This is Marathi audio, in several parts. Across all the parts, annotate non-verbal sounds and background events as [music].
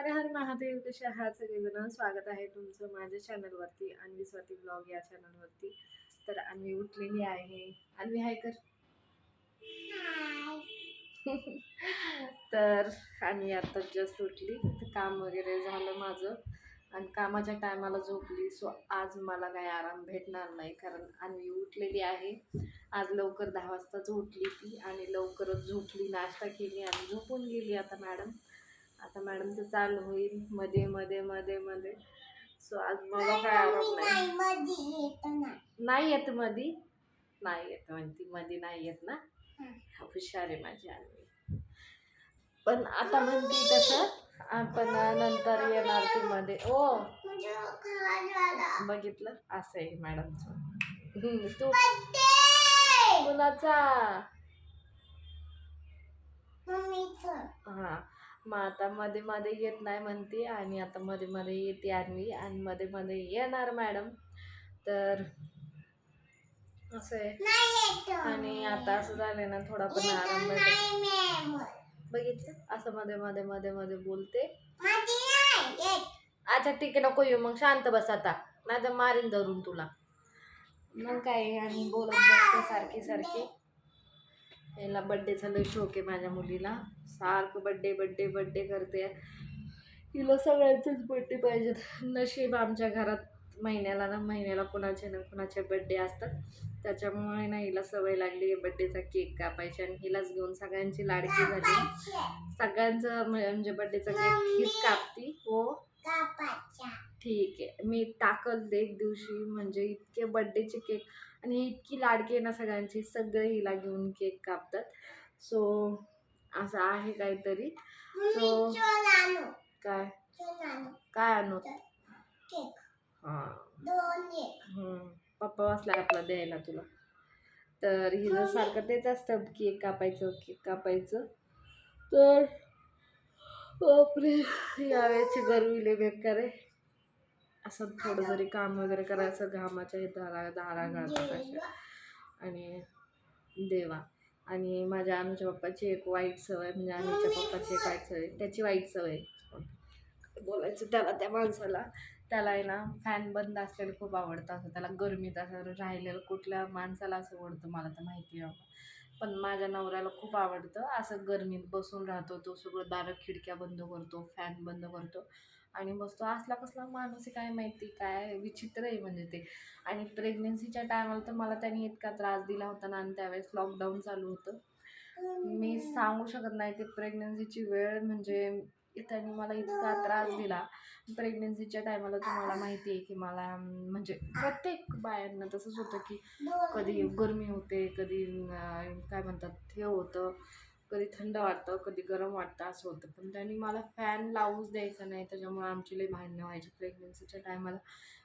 हरे हर महादेव कशा आहात सगळेजण? स्वागत आहे तुमचं माझ्या चॅनलवरती अन्वी स्वाती ब्लॉग या चॅनलवरती तर अन्वी उठलेली आहे. अन्वी हाय कर. तर आम्ही आता जस्ट उठली. तर काम वगैरे झालं माझं. आणि कामाच्या टायमाला झोपली. सो आज मला काही आराम भेटणार नाही कारण अन्वी उठलेली आहे. आज लवकर दहा वाजताच उठली ती आणि लवकरच झोपली. नाश्ता केली आणि झोपून गेली आता मॅडम आता मॅडमचं चालू होईल. मध्ये मध्ये मध्ये मध्ये. सो आज मला काय आराम नाही. नाही येत मधी. नाही येत म्हणती. मध्ये नाही येत ना. हुशार आहे माझी अन्वी पण आता म्हणती तसं. आपण नंतर येणार ती मध्ये. ओ. बघितलं? असं आहे मॅडमचं. तू. कुणाचा हा. मग आता मध्ये मध्ये येत नाही म्हणते आणि आता मध्ये मध्ये येते अन्वी आणि मध्ये मध्ये येणार मॅडम. तर असं आहे. आणि आता असं झालं ना थोडा पण आराम भेटत बघितलं? असं मध्ये मध्ये मध्ये मध्ये बोलते. अच्छा ठीक आहे नको येऊ. मग शांत बस आता. नाही तर मारीन धरून तुला. मग काय आणि बोलत बसते सारखी सारखी. याला बड्डेचा लय शौक आहे माझ्या मुलीला. सारखं बड्डे बड्डे बड्डे करते. हिला सगळ्यांचेच बड्डे पाहिजेत. नशीब आमच्या घरात महिन्याला ना महिन्याला कोणाचे ना कोणाचे बड्डे असतात. त्याच्यामुळे ना हिला सवय लागली आहे बड्डेचा केक कापायची आणि हिलाच घेऊन सगळ्यांची लाडकी झाली. सगळ्यांचं म्हणजे बड्डेचा केक हीच कापती. हो? ठीक आहे. मी टाकल एक दिवशी. म्हणजे इतके बड्डेचे केक आणि इतकी लाडकी आहे ना सगळ्यांची सगळे हिला घेऊन केक कापतात. सो असं आहे काहीतरी. सो काय? काय आणू? हां. हम्म. पप्पा वाचला आपला द्यायला तुला. तर हिचं सारखं तेच असतं केक कापायचं केक कापायचं. तर बापरे यावेळेची लय बेकार आहे. असं थोडं जरी काम वगैरे करायचं घामाच्या हे धारा धारा घालतात अशा. आणि देवा. आणि माझ्या आमच्या पप्पाची एक वाईट सवय म्हणजे आमच्या पप्पाची एक वाईट सवय त्याची वाईट सवय बोलायचं त्याला त्या माणसाला. त्याला आहे ना फॅन बंद असलेलं खूप आवडतं असं. त्याला गरमीत असं राहिलेलं कुठल्या माणसाला असं आवडतं मला तर माहिती आहे पण माझ्या नवऱ्याला खूप आवडतं असं गरमीत बसून राहतो तो सगळं दारं खिडक्या बंद करतो फॅन बंद करतो. आणि बसतो असला कसला माणूस आहे काय माहिती काय विचित्र आहे म्हणजे ते. आणि प्रेग्नन्सीच्या टायमाला तर मला त्यांनी इतका त्रास दिला होता ना आणि त्यावेळेस लॉकडाऊन चालू होतं. मी सांगू शकत नाही ते प्रेग्नन्सीची वेळ म्हणजे त्यांनी मला इतका त्रास दिला. प्रेग्नन्सीच्या टायमाला तुम्हाला माहिती आहे की मला म्हणजे प्रत्येक बायांना तसंच होतं की कधी गरमी होते कधी काय म्हणतात हे होतं. कधी थंड वाटतं कधी गरम वाटतं असं होतं. पण त्यांनी मला फॅन लावूच द्यायचा नाही. त्याच्यामुळे आमची लई भांडणं व्हायची. प्रेग्नन्सीच्या टायमाला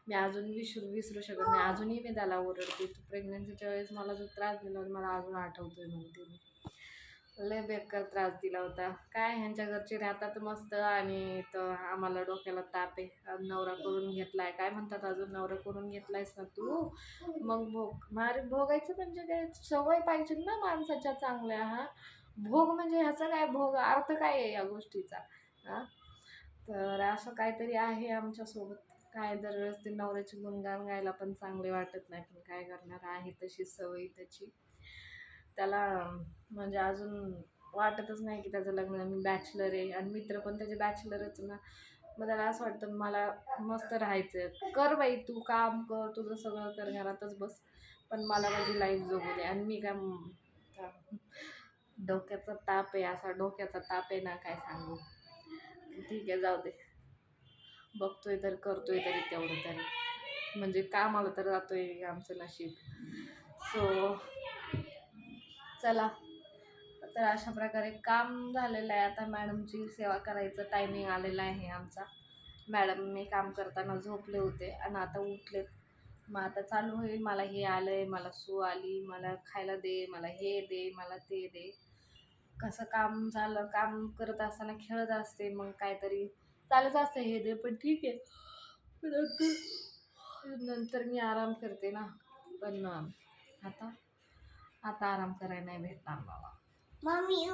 मी अजून विसरू विसरू शकत नाही. अजूनही मी त्याला ओरडते. तू प्रेग्नन्सीच्या वेळेस मला जो त्रास दिला होता, मला अजून आठवतोय म्हणते मी. लय बेकार त्रास दिला होता. काय ह्यांच्या घरचे राहतात मस्त आणि तर आम्हाला डोक्याला ताप आहे. नवरा करून घेतलाय. काय म्हणतात अजून? नवरा करून घेतलायस ना तू? मग भोग मारे भोगायचं म्हणजे काय? सवय पाहिजे ना माणसाच्या चांगल्या हा? भोग म्हणजे ह्याचा काय भोग? अर्थ काय आहे या गोष्टीचा? हां? तर असं काहीतरी आहे आमच्यासोबत. काय दरवेळेस ते नवऱ्याचे गुणगान गायला पण चांगले वाटत नाही पण काय करणार आहे तशी सवय त्याची. त्याला म्हणजे अजून वाटतच नाही की त्याचं लग्न मी बॅचलर आहे. आणि मित्र पण त्याचे बॅचलरच ना. मग त्याला असं वाटतं मला मस्त राहायचं कर बाई तू काम कर तुझं सगळं कर घरातच बस. पण मला माझी लाईफ जगू दे. आणि मी काय डोक्याचा ताप आहे असा डोक्याचा ताप आहे ना काय सांगू. ठीक आहे जाऊ दे. बघतोय तर करतोय तरी तेवढं तरी. म्हणजे कामाला तर जातोय आमचं नशीब. सो चला. तर अशा प्रकारे काम झालेलं आहे. आता मॅडमची सेवा करायचं टायमिंग आलेला आहे आमचा. मॅडम मी काम करताना झोपले होते आणि आता उठले मग आता चालू होईल. मला हे आलं आहे मला सू आली मला खायला दे मला हे दे मला ते दे. कसं काम झालं काम करत असताना खेळत असते मग काहीतरी चालत असतं हे दे पण ठीक आहे. नंतर नंतर मी आराम करते ना. पण आता आता आराम करायला नाही भेटणार बाबा. मम्मी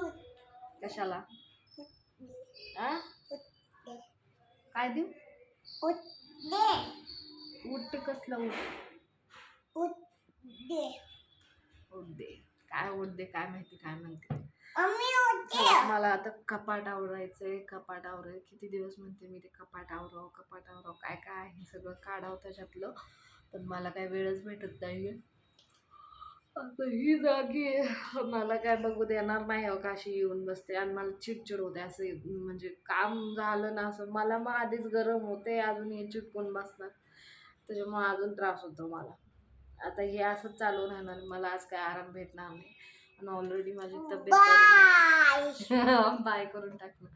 कशाला? आ? काय देऊ? उठ कसलं उठ? उठ दे. काय उठ दे काय माहिती काय म्हणते. मला आता कपाट आवरायचंय कपाट आवराय किती दिवस म्हणते मी ते कपाट आवराव कपाट आवराव काय काय आहे सगळं काढावं त्याच्यातलं. पण मला काय वेळच भेटत नाहीये. आता ही जागी मला काय बघू देणार नाही हो काशी येऊन बसते आणि मला चिडचिड होते असं म्हणजे काम झालं ना असं. मला मग आधीच गरम होते अजून हे चिटकून बसणार त्याच्यामुळे अजून त्रास होतो मला. आता हे असंच चालू राहणार. मला आज काय आराम भेटणार नाही. आणि ऑलरेडी माझी तब्येत [laughs] बाय. करून टाकलं.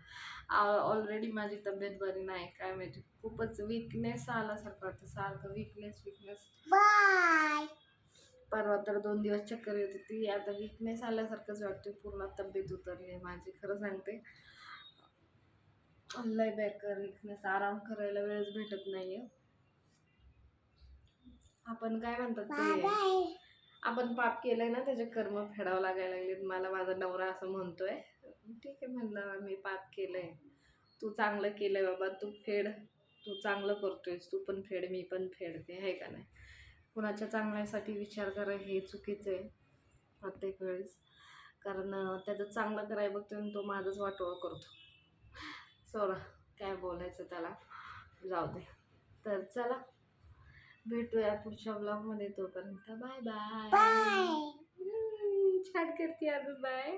ऑलरेडी माझी तब्येत बरी नाही. काय माहिती? खूपच विकनेस आल्यासारखं वाटतं. सारखं विकनेस विकनेस परवा तर दोन दिवस चक्कर येत होती. आता विकनेस आल्यासारखंच वाटते पूर्ण तब्येत उतरली आहे माझी. खरं सांगते. लय बेकार विकनेस आराम करायला वेळच भेटत नाहीये. आपण काय म्हणतात ते? आपण पाप केलंय ना त्याचे कर्म फेडावं लागायला लागलेत. मला माझा नवरा असं म्हणतोय ठीक आहे म्हणलं मी पाप केलंय. तू चांगलं केलंय बाबा तू फेड. तू चांगलं करतोयस. तू पण फेड मी पण फेडते. आहे का नाही? कुणाच्या चांगल्यासाठी विचार करा हे चुकीचं आहे प्रत्येक वेळेस. कारण त्याचं चांगलं करायला बघतो आणि तो माझंच वाटोळा करतो. सोडा काय बोलायचं त्याला? जाऊ दे. तर चला. भेटूया पुढच्या ब्लॉगमध्ये तोपर्यंत. बाय बाय छान करते अगं बाय